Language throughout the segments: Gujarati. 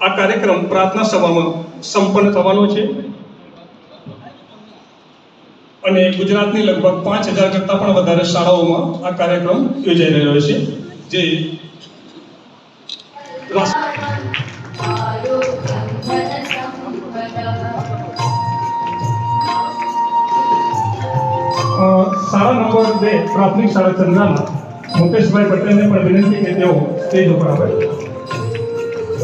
આ કાર્યક્રમ પ્રાર્થના સભામાં સંપન્ન થવાનો છે. અને ગુજરાતની લગભગ પાંચ હજાર કરતાં પણ વધારે શાળાઓમાં આ કાર્યક્રમ યોજાઈ રહ્યો છે. જે શાળા નંબર બે પ્રાથમિક શાળા ચંદ્રામાં મુકેશભાઈ પટેલને પણ વિનંતી કે તેઓ સ્ટેજ ઉપર આવે.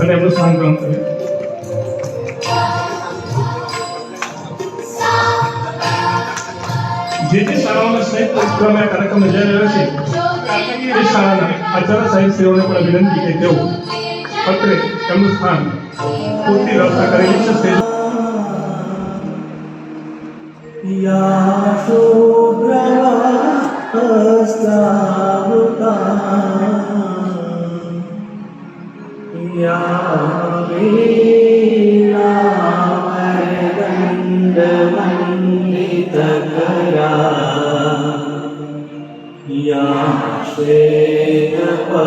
અને મુસ્લિમ કામ કરે જે જે શાળાઓના સંયુક્ત ઉપક્રમે કાર્યક્રમ યોજાઈ રહ્યો છે કાકીગીરી શાળાના આચાર્ય સાહેબ શ્રીઓને પણ વિનંતી કે તેઓ પત્રે તેમનું સ્થાન પૂરતી વ્યવસ્થા કરેલી છે. યા શોભ્રવા श्वेतपा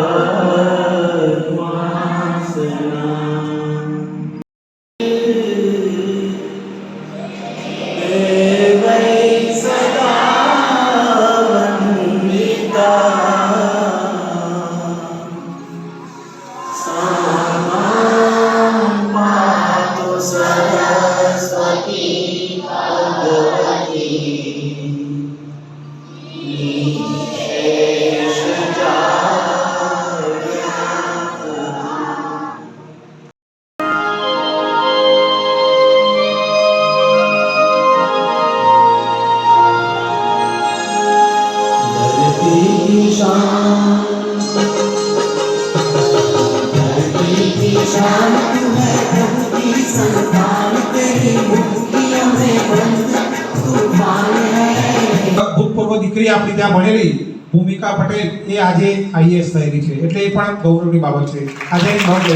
આપણી ત્યાં ભણેલી ભૂમિકા પટેલ એ આજે આઈએસ થયેલી છે. એટલે એ પણ ગૌરવની બાબત છે. આજે એની નોંધ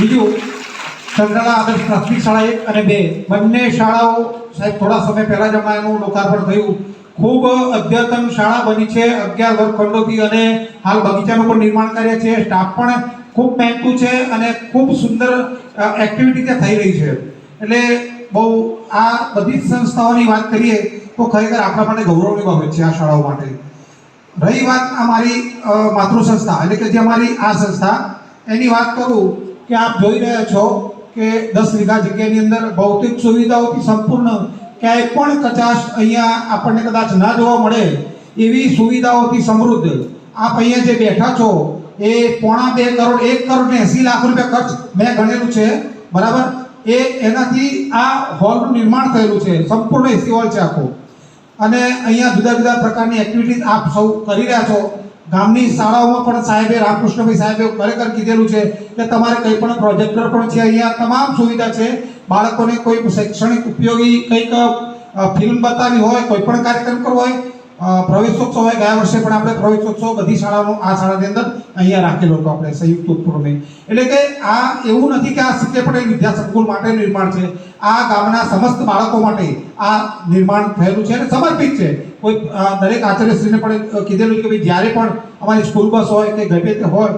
બીજું ચંદ્રલા આદર્શ પ્રાથમિક શાળા એક અને બે. બંને શાળાઓ સાહેબ થોડા સમય પહેલા જ એનું લોકાર્પણ થયું. ખૂબ અદ્યતન શાળા બની છે, અગિયાર વર્ગખંડોથી અને હાલ બગીચાનું પણ નિર્માણ કાર્ય છે. સ્ટાફ પણ ખૂબ મહેનતું છે અને ખૂબ સુંદર એક્ટિવિટી ત્યાં થઈ રહી છે. એટલે બહુ આ બધી સંસ્થાઓની વાત કરીએ તો ખરેખર આપણા માટે ગૌરવની બાબત છે આ શાળાઓ માટે. રહી વાત અમારી માતૃ સંસ્થા એટલે કે જે અમારી આ સંસ્થા, એની વાત કરું કે આપ જોઈ રહ્યા છો કે દસ વીઘા જગ્યાની અંદર ભૌતિક સુવિધાઓથી સંપૂર્ણ ક્યાંય પણ કચાશ અહીંયા આપણને કદાચ ના જોવા મળે એવી સુવિધાઓથી સમૃદ્ધ. આપ અહીંયા જે બેઠા છો એ પોણા બે કરોડ, એક કરોડ ને એસી લાખ રૂપિયા ખર્ચ મેં ગણેલું છે. બરાબર? એ એનાથી આ હોલનું નિર્માણ થયેલું છે. સંપૂર્ણ એસી હોલ છે આખો. અને અહીંયા જુદા જુદા પ્રકારની એક્ટિવિટીઝ આપ સૌ કરી રહ્યા છો. ગામની શાળાઓમાં પણ સાહેબે, રામકૃષ્ણભાઈ સાહેબે ખરેખર કીધેલું છે કે તમારે કંઈ પણ પ્રોજેક્ટર પણ છે અહીંયા. તમામ સુવિધા છે. બાળકોને કોઈ શૈક્ષણિક ઉપયોગી કંઈક ફિલ્મ બતાવી હોય, કોઈ પણ કાર્યક્રમ કરવો હોય પ્રવેશોત્સવ હોય, ગયા વર્ષે પણ આપણે પ્રવેશોત્સવ બધી શાળાનો આ શાળાની અંદર અહીંયા રાખેલો હતો આપણે સંયુક્ત ઉપક્રમે. એટલે કે આ એવું નથી કે આ સિત્તેર પટેલ વિદ્યા સંકુલ માટે નિર્માણ છે. આ ગામના સમસ્ત બાળકો માટે આ નિર્માણ થયેલું છે અને સમર્પિત છે. કોઈ દરેક આચાર્યશ્રીને પણ કીધેલું કે ભાઈ, જ્યારે પણ અમારી સ્કૂલ બસ હોય કે ગમે હોય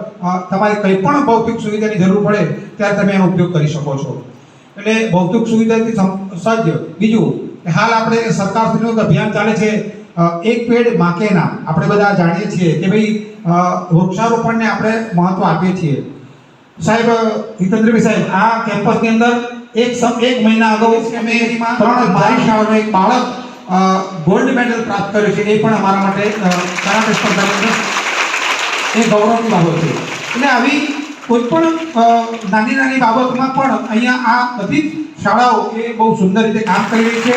તમારે કંઈ પણ ભૌતિક સુવિધાની જરૂર પડે, ત્યારે તમે એનો ઉપયોગ કરી શકો છો. એટલે ભૌતિક સુવિધાથી સજ્જ. બીજું હાલ આપણે સરકારશ્રીનું અભિયાન ચાલે છે. એક પેડ માકે નામ આપણે બધા જાણીએ છીએ કે ભાઈ વૃક્ષારોપણને આપણે મહત્વ આપીએ છીએ. સાહેબ હિતેન્દ્રભાઈ સાહેબ, આ કેમ્પસની અંદર એક એક મહિના અગાઉ અમે ત્રણ મારી શાળાનો એક બાળક ગોલ્ડ મેડલ પ્રાપ્ત કર્યો છે. એ પણ અમારા માટે કરાટે સ્પર્ધાની એ ગૌરવની બાબત છે. એટલે આવી કોઈ પણ નાની નાની બાબતમાં પણ અહીંયા આ બધી શાળાઓ એ બહુ સુંદર રીતે કામ કરી રહી છે.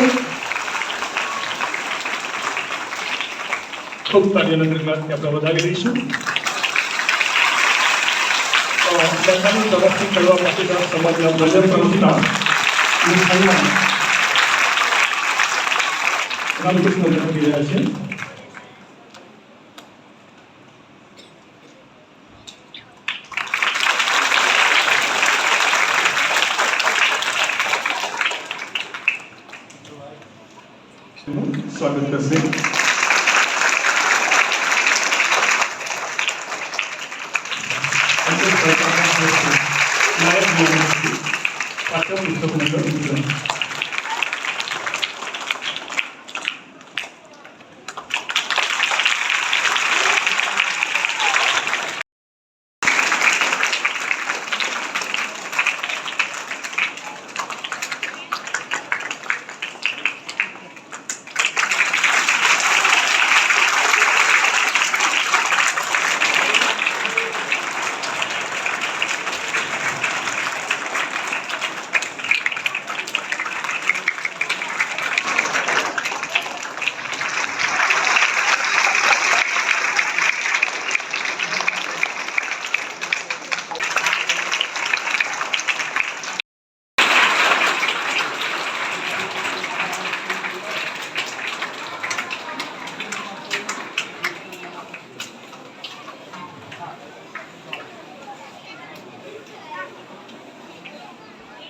ખૂબ તાલીઓના ધન્યવાદથી આપણે વધાવી દઈશું બંધારણ તરફથી કરવા પાટીદાર સમાજના ભજન સંસ્થા સન્માન રામકૃષ્ણ કરી રહ્યા છે સ્વાગત કરશે પાઠ્યપુસ્તકનું વિતરણ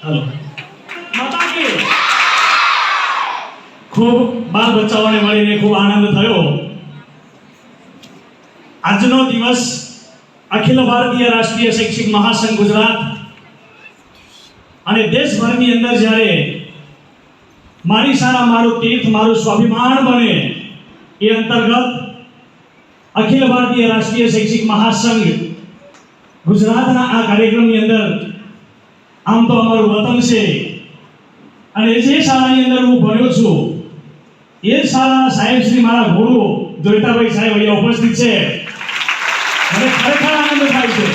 હલો. માતા કી ખૂબ બાળ બચ્ચાઓને મળીને ખૂબ આનંદ થયો. આજનો દિવસ અખિલ ભારતીય રાષ્ટ્રીય શૈક્ષિક મહાસંઘ ગુજરાત અને દેશભરની અંદર જ્યારે મારી શાળા, મારું તીર્થ, મારું સ્વાભિમાન બને એ અંતર્ગત અખિલ ભારતીય રાષ્ટ્રીય શૈક્ષિક મહાસંઘ ગુજરાતના આ કાર્યક્રમની અંદર આમ તો અમારું વતન છે. અને જે શાળાની અંદર હું ભણ્યો છું, એ જ શાળાના સાહેબ શ્રી મારા ગુરુ જોઈતાભાઈ સાહેબ અહીંયા ઉપસ્થિત છે. મને ખરેખર આનંદ થાય છે.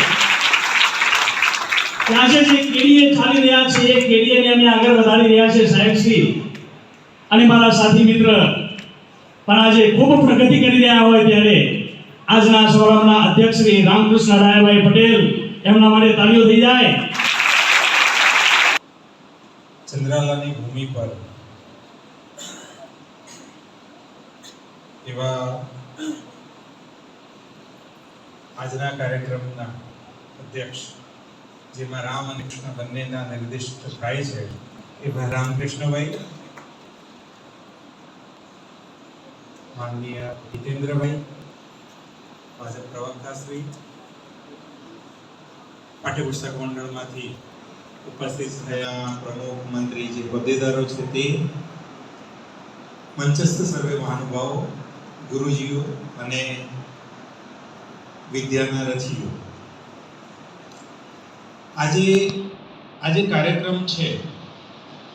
આજે જે કેડીએ ચાલી રહ્યા છે, એ કેડીએને અમે આગળ વધારી રહ્યા છે, સાહેબ શ્રી. અને મારા સાથી મિત્ર, પણ આજે ખૂબ પ્રગતિ કરી રહ્યા હોય ત્યારે આજના સોરમના અધ્યક્ષ શ્રી રામકૃષ્ણ રાયભાઈ પટેલ એમના માટે તાળીઓ થઈ જાય. ચંદ્રાલાની ભૂમિ પર. એવા આજના કાર્યક્રમના અધ્યક્ષ, જેમાં રામ અને કૃષ્ણ બંનેના નિર્દિષ્ટ થાય છે એવા રામકૃષ્ણભાઈ, માનનીય જીતેન્દ્રભાઈ ભાજપ પ્રવક્તાશ્રી, પાઠ્યપુસ્તક મંડળમાંથી ઉપસ્થિત થયા પ્રમુખ મંત્રી જે હોદ્દેદારો છે તે, મંચસ્થ સર્વે મહાનુભાવો, ગુરુજીઓ અને વિદ્યાના રથીઓ આજે આજે કાર્યક્રમ છે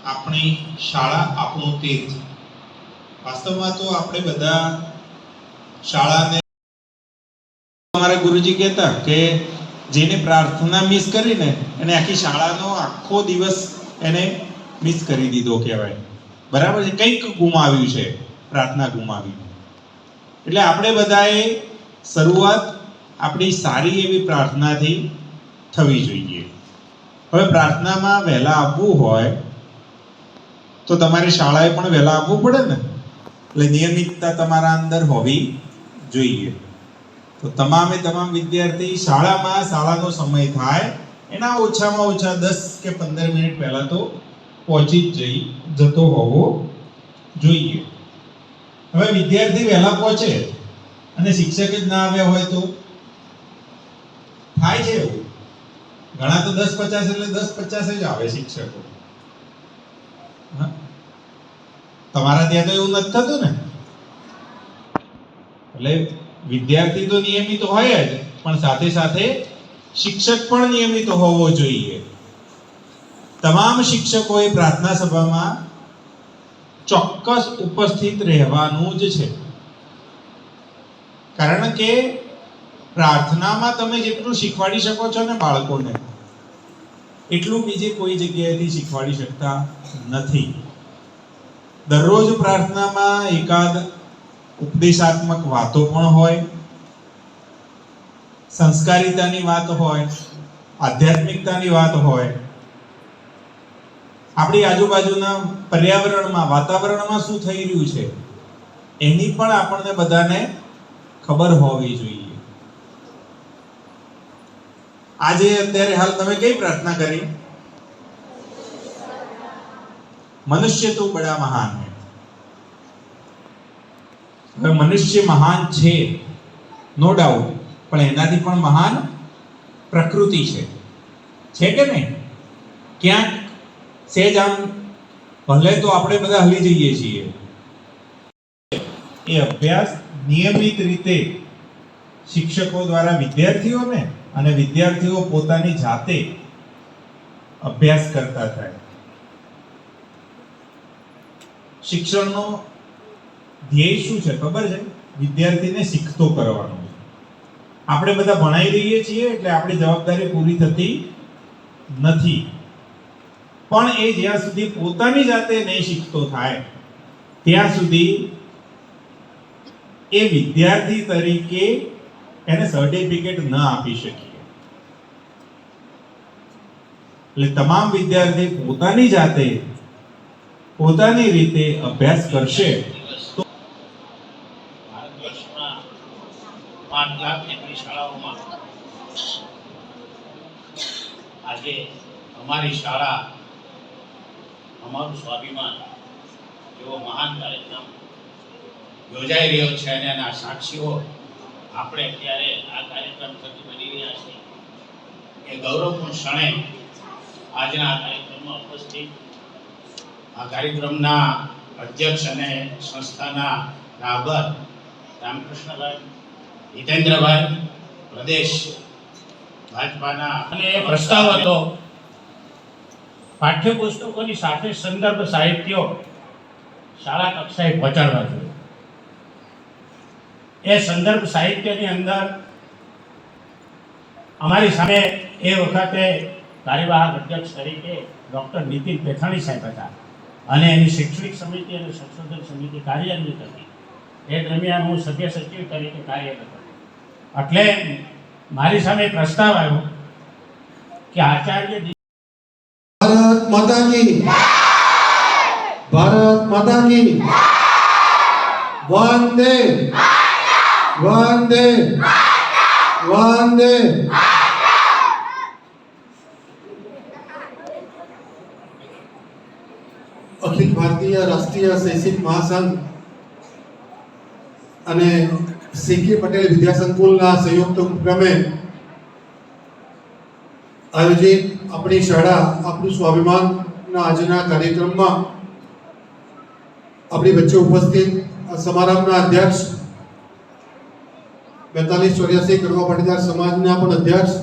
આપણી શાળા આપણું તીર્થ. વાસ્તવમાં તો આપણે બધા શાળાને, અમારા ગુરુજી કહેતા કે જેને પ્રાર્થના મિસ કરીને એને આખી શાળાનો આખો દિવસ એને મિસ કરી દીધો કહેવાય. બરાબર છે? કંઈક ગુમાવ્યું છે, પ્રાર્થના ગુમાવી. એટલે આપણે બધાએ શરૂઆત આપણી સારી એવી પ્રાર્થનાથી થવી જોઈએ. હવે પ્રાર્થનામાં વહેલા આવવું હોય તો તમારે શાળાએ પણ વહેલા આવવું પડે ને? એટલે નિયમિતતા તમારા અંદર હોવી જોઈએ. તો તમામે તમામ વિદ્યાર્થી શાળામાં શાળાનો સમય થાય, એના ઓછામાં ઓછા દસ કે પંદર મિનિટ પહેલા તો પહોંચી જઈ, જતો હોવો જોઈએ. હવે વિદ્યાર્થી વહેલા પહોંચે અને શિક્ષક જ ના આવ્યા હોય તો થાય છે એવું? ઘણા તો દસ પચાસ એટલે દસ પચાસ જ આવે શિક્ષકો? તમારા ત્યાં તો એવું નથી થતું ને? એટલે વિદ્યાર્થી તો નિયમિત હોય જ, પણ સાથે સાથે શિક્ષક પણ નિયમિત હોવો જોઈએ. તમામ શિક્ષકોએ પ્રાર્થના સભામાં ચોક્કસ ઉપસ્થિત રહેવાનું જ છે. કારણ કે પ્રાર્થનામાં તમે જેટલું શીખવાડી શકો છો ને બાળકોને, એટલું બીજે કોઈ જગ્યાએથી શીખવાડી શકતા નથી. દરરોજ પ્રાર્થનામાં એકાદ ઉપદેશાત્મક વાતો પણ હોય, સંસ્કારિતાની વાત હોય, આધ્યાત્મિકતાની વાત હોય. આપણી આજુબાજુના પર્યાવરણમાં, વાતાવરણમાં શું થઈ રહ્યું છે, એની પણ આપણને બધાને ખબર હોવી જોઈએ. આજે અત્યારે હાલ તમે કઈ પ્રાર્થના કરી? મનુષ્ય તો બડા મહાન હૈ. હવે મનુષ્ય મહાન છે નો ડાઉટ પણ એનાથી પણ મહાન પ્રકૃતિ છે. છે કે નહીં? ક્યાંક સેજ આમ, ભલે તો આપણે બધા હલી જઈએ છીએ. એ અભ્યાસ નિયમિત રીતે શિક્ષકો દ્વારા વિદ્યાર્થીઓને અને વિદ્યાર્થીઓ પોતાની જાતે અભ્યાસ કરતા થાય. શિક્ષણનો ધ્યેય શું છે? ખબર છે? વિદ્યાર્થીને શીખતો કરવાનો આપણે બધા ભણાઈ રહીએ છીએ એટલે આપણી જવાબદારી પૂરી થતી નથી. પણ એ જ્યાં સુધી પોતાની જાતે નહીં શીખતો થાય, ત્યાં સુધી એ વિદ્યાર્થી તરીકે એને સર્ટિફિકેટ ન આપી શકીએ. એટલે તમામ વિદ્યાર્થી પોતાની જાતે પોતાની રીતે અભ્યાસ કરશે ભારત વર્ષમાં પાંચ લાખ જેટલી શાળાઓમાં આજે અમારી શાળા અમારું સ્વાભિમાન એવો મહાન કાર્યક્રમ યોજાઈ રહ્યો છે અને એના સાક્ષીઓ આપણે અત્યારે આ કાર્યક્રમ થકી બની રહ્યા છીએ એ ગૌરવપૂર્ણ ક્ષણે આજના આ કાર્યક્રમમાં ઉપસ્થિત આ કાર્યક્રમના અધ્યક્ષ અને સંસ્થાના રાહબર રામકૃષ્ણભાઈ, હિતેન્દ્રભાઈ, પ્રદેશ ભાજપાના અને પ્રસ્તાવ હતો પાઠ્યપુસ્તકોની સાથે સંદર્ભ સાહિત્યો શાળા કક્ષાએ પહોંચાડવા જોઈએ. એ સંદર્ભ સાહિત્યની અંદર અમારી સામે એ વખતે કાર્યવાહક અધ્યક્ષ તરીકે ડૉક્ટર નીતિન પેથાણી સાહેબ હતા અને એની શૈક્ષણિક સમિતિ અને સંશોધન સમિતિ કાર્યાન્વિત હતી. એ દરમિયાન હું સભ્ય સચિવ તરીકે કાર્યરત હતો. એટલે મારી સામે પ્રસ્તાવ આવ્યો કે આચાર્ય માતા કી. ભારત માતા કી. વંદે. વંદે. વંદે. અખિલ ભારતીય રાષ્ટ્રીય શૈક્ષિક મહાસંઘ અને સીકે પટેલ વિદ્યાસંકુલના સંયુક્ત ઉપક્રમે આયોજિત આપણી શાળા આપણું સ્વાભિમાનના આજના કાર્યક્રમમાં આપણી વચ્ચે ઉપસ્થિત સમારંભના અધ્યક્ષ બેતાલીસ ચોર્યાસી કડવા પાટીદાર સમાજના પણ અધ્યક્ષ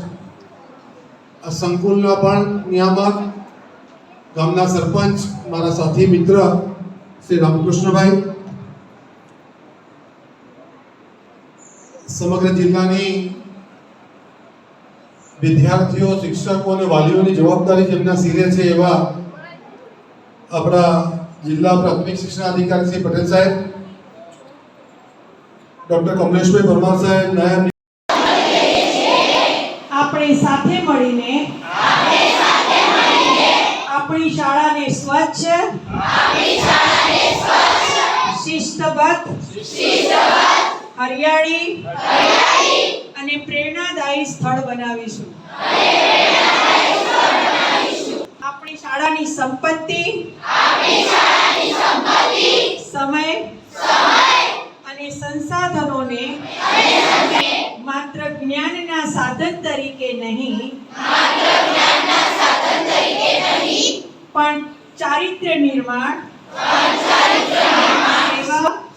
સંકુલના પણ નિયામક, ગામના સરપંચ, મારા સાથી મિત્ર શ્રી રામકૃષ્ણભાઈ, સમગ્ર જિલ્લાની વિદ્યાર્થીઓ, શિક્ષકો અને વાલીઓની જવાબદારી જેમના સિરે છે એવા આપણા જિલ્લા પ્રાથમિક શિક્ષણ અધિકારી શ્રી પટેલ સાહેબ, ડોક્ટર કમલેશભાઈ પરમાર સાહેબ, નાયબ આપણે સાથે મળીને, આપણી શાળાને સ્વચ્છ, શિસ્તબદ્ધ, હરિયાળી અને પ્રેરણાદાયી સ્થળ બનાવીશું. આપણી શાળાની સંપત્તિ. સમય. અને સંસાધનોને. માત્ર જ્ઞાનના સાધન તરીકે નહીં. પણ ચારિત્ર્ય નિર્માણ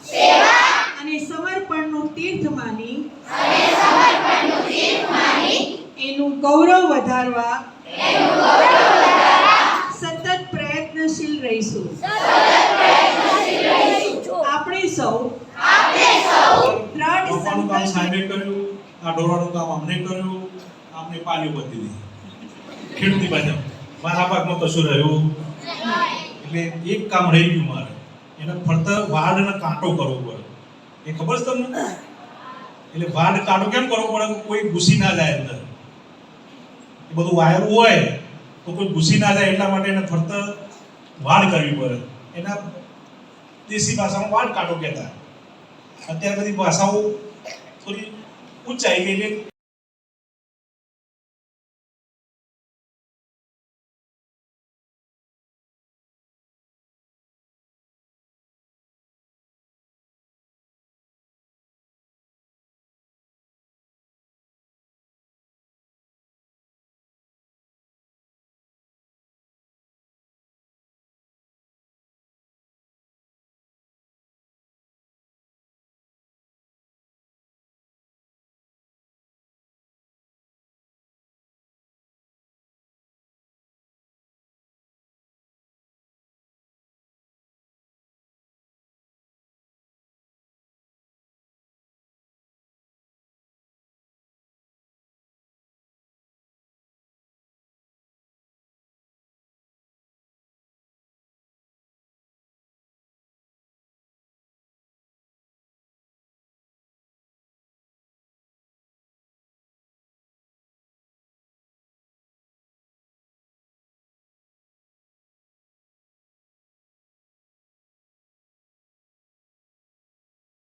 સેવા અને સમર્પણનું તીર્થ માની એનું ગૌરવ વધારવા સતત પ્રયત્નશીલ રહીશું. આપણે સૌ દ્રઢ કામ સંકલ્પ સાહેબે કર્યું આ ઢોરવાનું કામ અમને કર્યું આમને પાણી બધી દીધી ખેડૂતની મારા ભાગમાં કશું રહ્યું? એટલે એક કામ રહી ગયું મારે. એને ફરતા વાડ અને કાંટો કરવો પડે. એ ખબર છે તમને? એટલે વાડ કાઢો કેમ કરવો પડે કોઈ ઘૂસી ના જાય અંદર? એ બધું વાયર હોય તો કોઈ ઘૂસી ના જાય એટલા માટે એને ફરત વાડ કરવી પડે. એના દેશી ભાષામાં વાડ કાઢો કહેતા. અત્યારે બધી ભાષાઓ થોડી ઊંચાઈ ગઈ એટલે